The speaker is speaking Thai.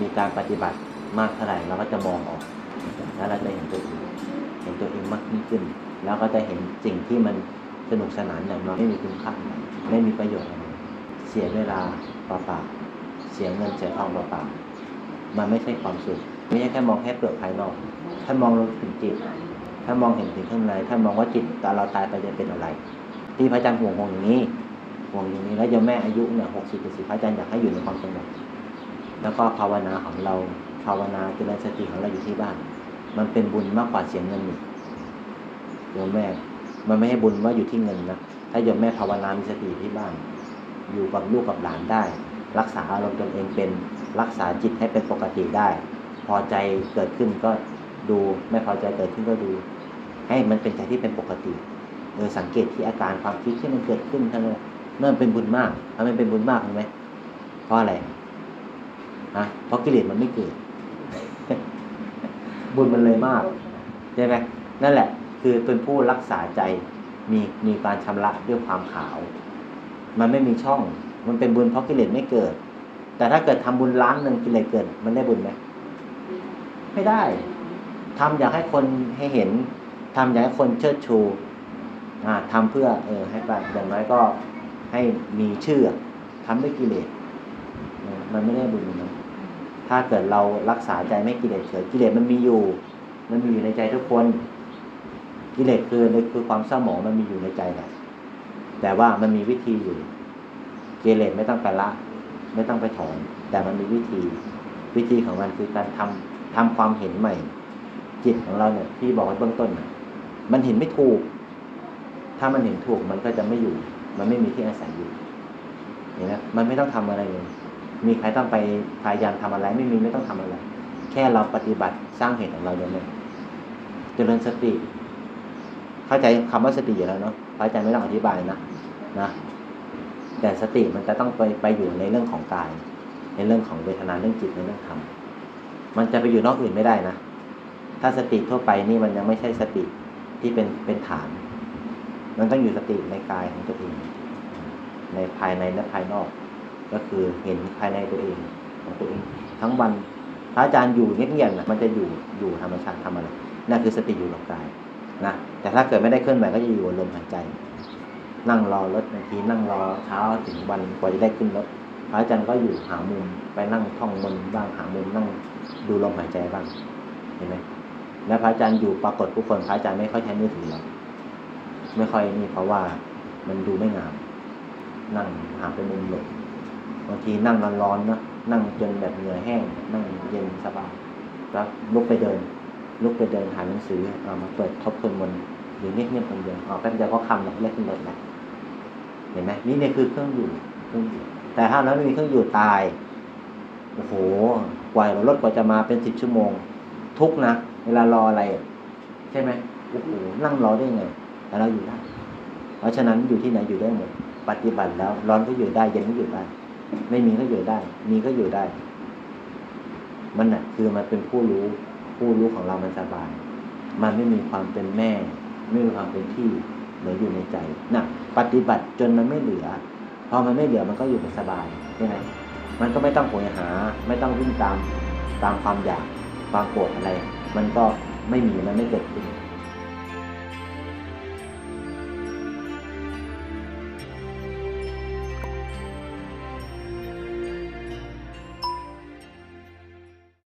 มีการปฏิบัติมากเท่าไหร่เราก็จะมองออก แล้วเราจะเห็นตัวเองเห็นตัวเองมากยิ่งขึ้น แล้วก็จะเห็นสิ่งที่มันสนุกสนานอย่างน้อยไม่มีคุณค่าอะไรไม่มีประโยชน์อะไรเสียเวลาเปล่าๆเสียเงินเสียทองเปล่าๆมันไม่ใช่ความสุขไม่ใช่แค่มองแค่เปลือกภายนอก ถ้ามองลงถึงจิต ถ้ามองเห็นถึงข้างใน ถ้ามองว่าจิตตอนเราตายไปจะเป็นอะไร ที่พระอาจารย์ห่วงห่วงอย่างนี้ห่วงอย่างนี้แล้วยมแม่อายุเนี่ยหกสิบเจ็ดสิบพระอาจารย์อยากให้อยู่ในความสงบ แล้วก็ภาวนาของเราภาวนาเจริญสติของเราอยู่ที่บ้าน มันเป็นบุญมากกว่าเสียเงินอีกโยมแม่ มันไม่ให้บุญว่าอยู่ที่เงินนะถ้าโยมแม่ภาวนามีสติที่บ้าน อยู่กับลูกกับหลานได้ รักษาอารมณ์ตนเองเป็นรักษาจิตให้เป็นปกติได้ พอใจเกิดขึ้นก็ดูไม่พอใจเกิดขึ้นก็ดู ให้มันเป็นใจที่เป็นปกติเออสังเกตที่อาการความคิดที่มันเกิดขึ้นทั้งนั้นนั่นเป็นบุญมากทำไมเป็นบุญมากเห็นไหมเพราะอะไร ฮะเพราะกิเลสมันไม่เกิด บุญมันเลยมากใช่ไหมนั่นแหละ คือเป็นผู้รักษาใจมีมีการชำระด้วยความขาว มันไม่มีช่อง มันเป็นบุญเพราะกิเลสไม่เกิด แต่ถ้าเกิดทำบุญล้านหนึ่งกิเลสเกิด มันได้บุญไหมไม่ได้ทำอยากให้คนให้เห็นทำอยากให้คนเชิดชูอ่าทำเพื่อเออให้แบบอย่างน้อยก็ให้มีชื่อทำด้วยกิเลสมันไม่ได้บุญนะ ถ้าเกิดเรารักษาใจไม่กิเลสเฉยกิเลสมันมีอยู่ มันมีอยู่ในใจทุกคน กิเลสคือคือความเศร้าหมองมันมีอยู่ในใจแหละแต่ว่ามันมีวิธีอยู่ กิเลสไม่ต้องไปละ ไม่ต้องไปถอน แต่มันมีวิธี วิธีของมันคือการทำทำความเห็นใหม่ จิตของเราเนี่ยที่บอกไว้เบื้องต้นน่ะมันเห็นไม่ถูก ถ้ามันเห็นถูกมันก็จะไม่อยู่ มันไม่มีที่อาศัยอยู่เห็นไหมมันไม่ต้องทำอะไรเลย มีใครต้องไปพยายามทำอะไรไม่มีไม่ต้องทำอะไร แค่เราปฏิบัติสร้างเหตุของเราอย่างเจริญสติ เข้าใจคำว่าสติอยู่แล้วเนาะพระอาจารย์ไม่ต้องอธิบายนะนะแต่สติมันจะต้องไปไปอยู่ในเรื่องของกาย ในเรื่องของเวทนาเรื่องจิตในเรื่องธรรมมันจะไปอยู่นอกอื่นไม่ได้นะถ้าสติทั่วไปนี่มันยังไม่ใช่สติที่เป็นเป็นฐาน มันต้องอยู่สติในกายของตัวเองในภายในและภายนอก ก็คือเห็นภายในตัวเองของตัวเองทั้งวันพระอาจารย์อยู่เงียบๆนะมันจะอยู่อยู่ธรรมชาติทำอะไรนั่นคือสติอยู่กับกายนะแต่ถ้าเกิดไม่ได้เคลื่อนไหวก็จะอยู่ลมหายใจ นั่งรอรถบางทีนั่งรอเช้าถึงวันกว่าจะได้ขึ้นรถพระอาจารย์ก็อยู่หามุมไปนั่งท่องมนบ้างหามุมนั่งดูลมหายใจบ้างเห็นไหมแล้วพระอาจารย์อยู่ปรากฏทุกคนพระอาจารย์ไม่ค่อยใช้มือถือหรอกไม่ค่อยนี่เพราะว่ามันดูไม่งาม นั่งหาไปมุมหลบ บางทีนั่งร้อนๆนะนั่งจนแบบเหงื่อแห้ง นั่งเย็นสบายแล้วลุกไปเดิน ลุกไปเดินหาหนังสือเอามาเปิดทบทวนมนหรือเงียบๆคนเดียวเอาแป๊บเดียวก็คำแล้วเล็กขึ้นรถแล้วเห็นไหมนี่เนี่ยคือเครื่องอยู่เครื่องอยู่ แต่ถ้าเราไม่มีเครื่องอยู่ตายโอ้โหกว่ารถกว่าจะมาเป็นสิบชั่วโมง ทุกนะเวลารออะไร ใช่ไหมโอ้โหนั่งรอได้ไงแต่เราอยู่ได้เพราะฉะนั้นอยู่ที่ไหนอยู่ได้หมดปฏิบัติแล้ว ร้อนก็อยู่ได้เย็นก็อยู่ได้ ไม่มีก็อยู่ได้ มีก็อยู่ได้ มันน่ะ คือมันเป็นผู้รู้ ผู้รู้ของเรามันสบาย มันไม่มีความเป็นแม่ ไม่มีความเป็นพี่เหมือนอยู่ในใจน่ะ ปฏิบัติจนมันไม่เหลือ พอมันไม่เหลือมันก็อยู่แบบสบายใช่ไหมมันก็ไม่ต้องโหยหา ไม่ต้องวิ่งตามตามความอยากความโกรธอะไร มันก็ไม่มีมันไม่เกิดขึ้น